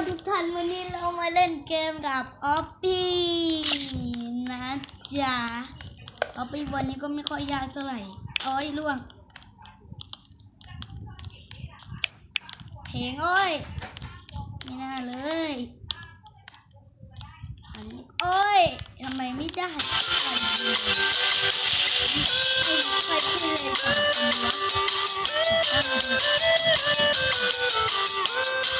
นทุกท่านวันนี้เรามาเล่นเกมกับออฟฟี่นะจ๊ะออฟฟี่วันนี้ก็ไม่ค่อยยากเท่าไหร่โอ้ยล่วง เพลงโอ้ยไม่น่าเลยอันนี้โอ้ยทำไมไม่ได้ใครขึ้นเลยสองคนวะตั้งเถอะเพลงมาแล้วเพลงมาแล้วเว้ยโอ้ยไม่น่าพูดเลยนะ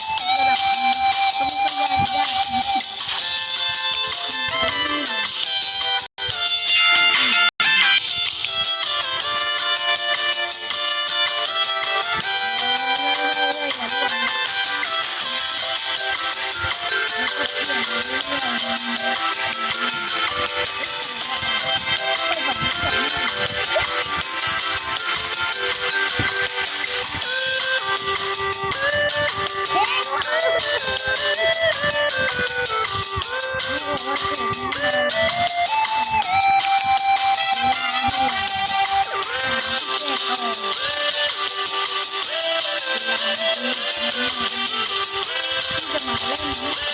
เ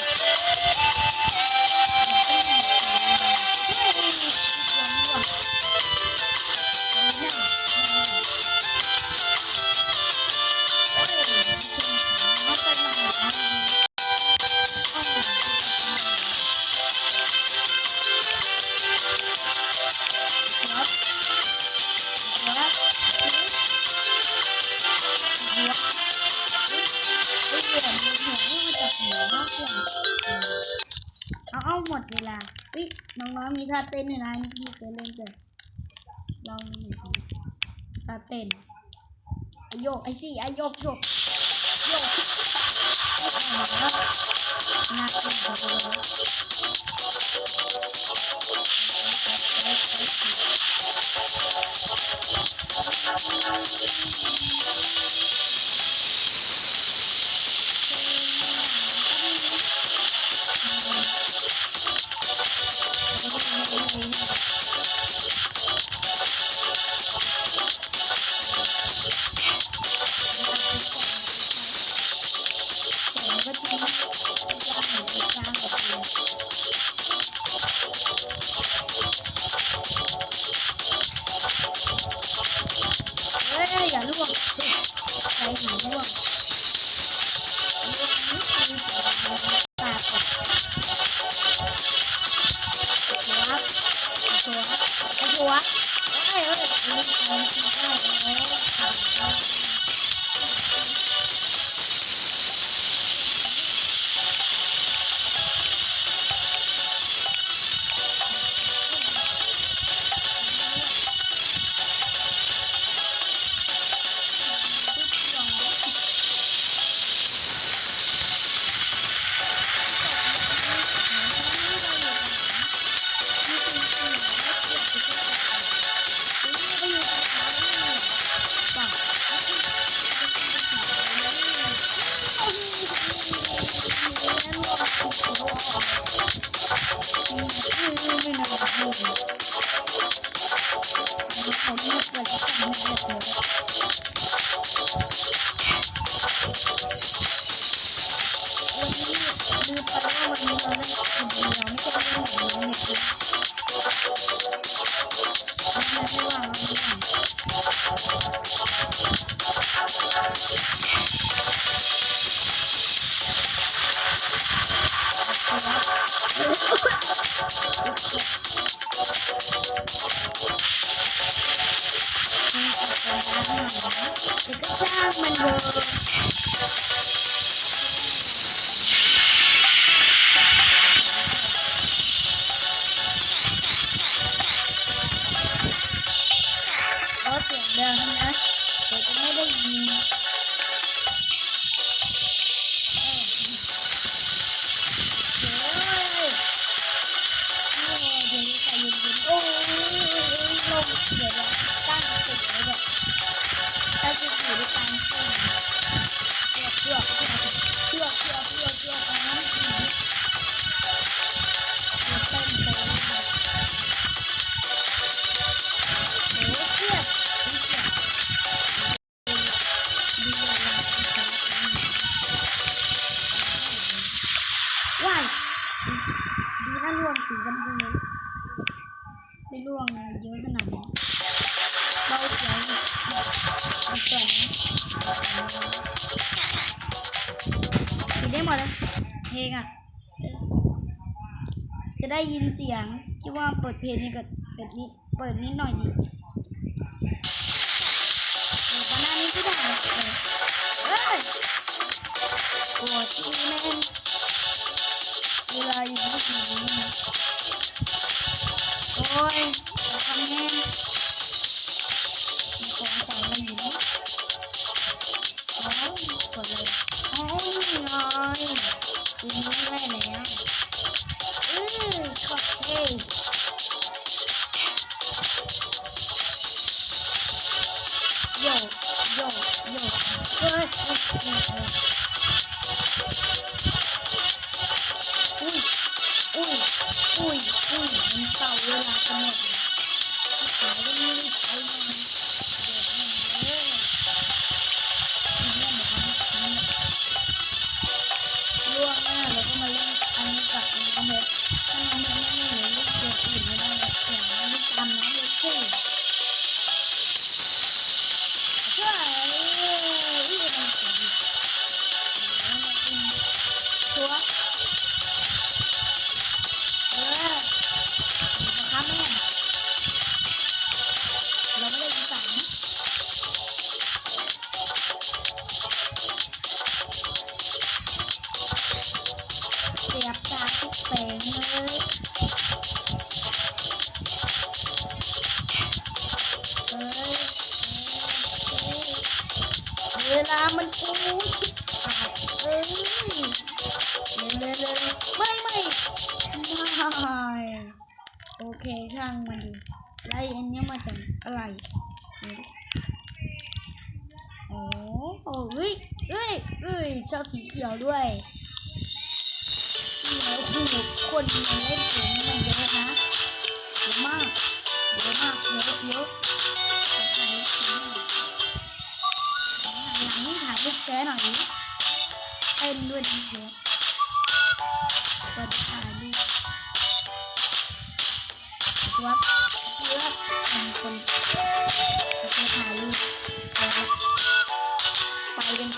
อ เอาหมดเวลาวิน้องๆมีท่าเต้นด้วยนะนี่พี่เคยเล่นแต่ลองหน่อยท่าเต้นไอโยกไอซี่ไอโยกโยกโยกน่าเต้นจังเลย 読めながらゲームを。初めては実は無理だったので。Thank you. มันเลยเพ ได้ยินเสียง คิดว่าเปิดเพลงนี่ก็เปิดนิดเปิดนิดหน่อยดิตอนหน้านี้ก็ได้เออเอ้ยปวดที่แม่เวลาอยู่ที่นี่โอ้ยทำแน่นมีของขวัญอะไรอยู่นาะอ๋อกดเลยอ๋อนี่ไงทีนี้ได้แล้วอือ ย วลามันกูชิบหายเอ้ยเร็วเร็วเร็วไม่ไม่ไม่โอเคช่างมันดิไล่อันเนี้ยมาจากอะไรโอ้โหเฮ้ยเอ้ยเอ้ยชอบสีเขียวด้วยแล้วคือคนมาเล่น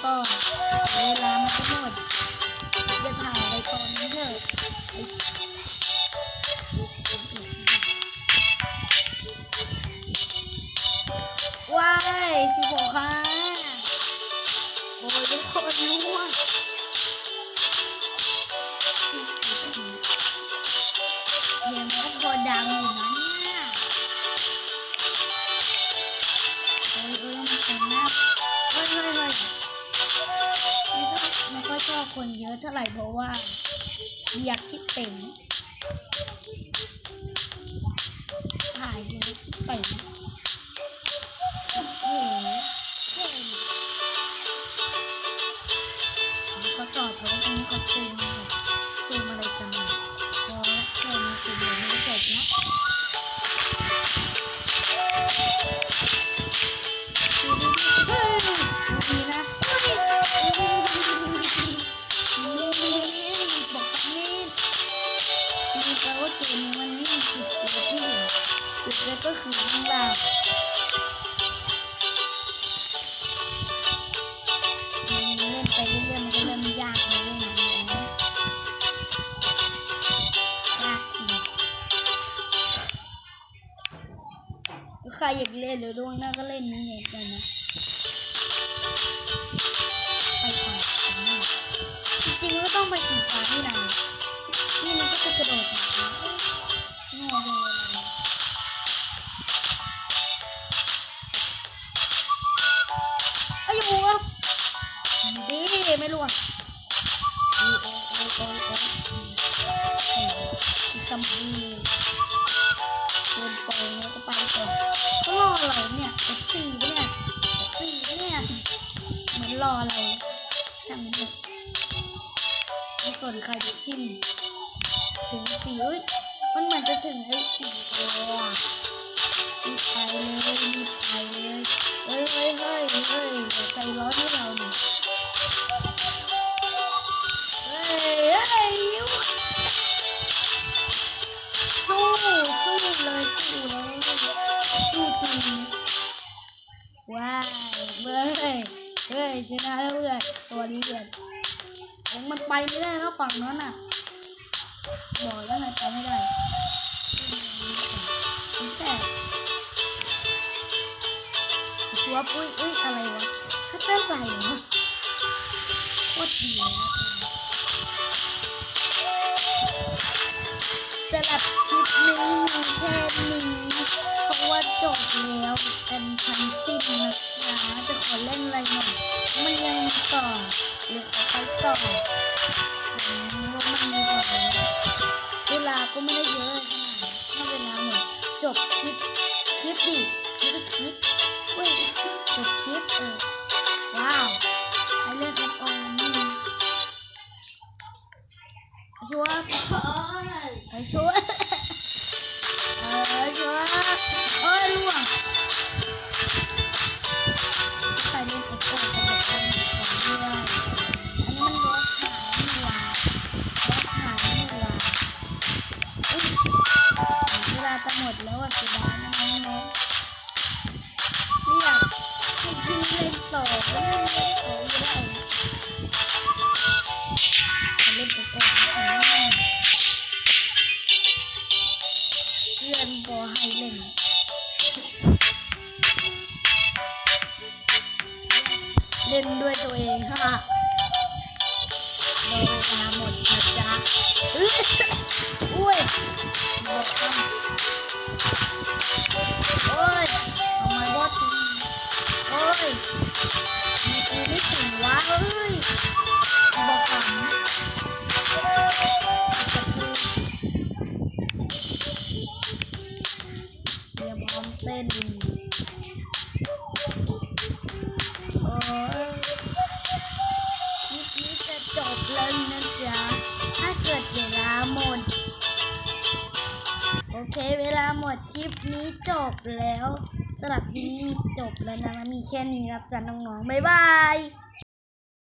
ก่อน เวลามันก็หมด เยอะเท่าไหร่เพราะว่าอยากคิดเต็ม ไปเรื่อยๆมันก็เริ่มยากเลยนะยากจริงใครอยากเล่นหรือดวงหน้าก็เล่นนี่เองกันนะ รออะไรช่างมันเถอะไม่สนใครจะทิมถึงสีเอ้ยมันเหมือนจะถึงไอ้สีตัวอะรีบไปเลยรีบไปเลยเฮ้ยเฮ้ยเฮ้ยเฮ้ยใจร้อนให้เราหน่อย เฮ้ยชนะแล้วเพื่อนตัวนี้เพื่อนเอ็งมันไปไม่ได้แล้วฝั่งนั้นน่ะบอกแล้วไงไปไม่ได้แต่ชัวปุ้ยอุ้ยอะไรวะคัตเตอร์ใส่เหรอโคตรดีเลยนะสำหรับคลิปนี้มีแค่นี้ คลิปดิ เล่นด้วยตัวเองค่ะโดนเวลาหมดนะจ๊ะอื้ยอุ้ยบอกคำโอ้ยทำไมบอสโอ้ยมีกูไม่ถึงวะเฮ้ย สำหรับที่นี้จบแล้วนะมันมีแค่นี้นะจ๊ะน้องๆบ๊ายบาย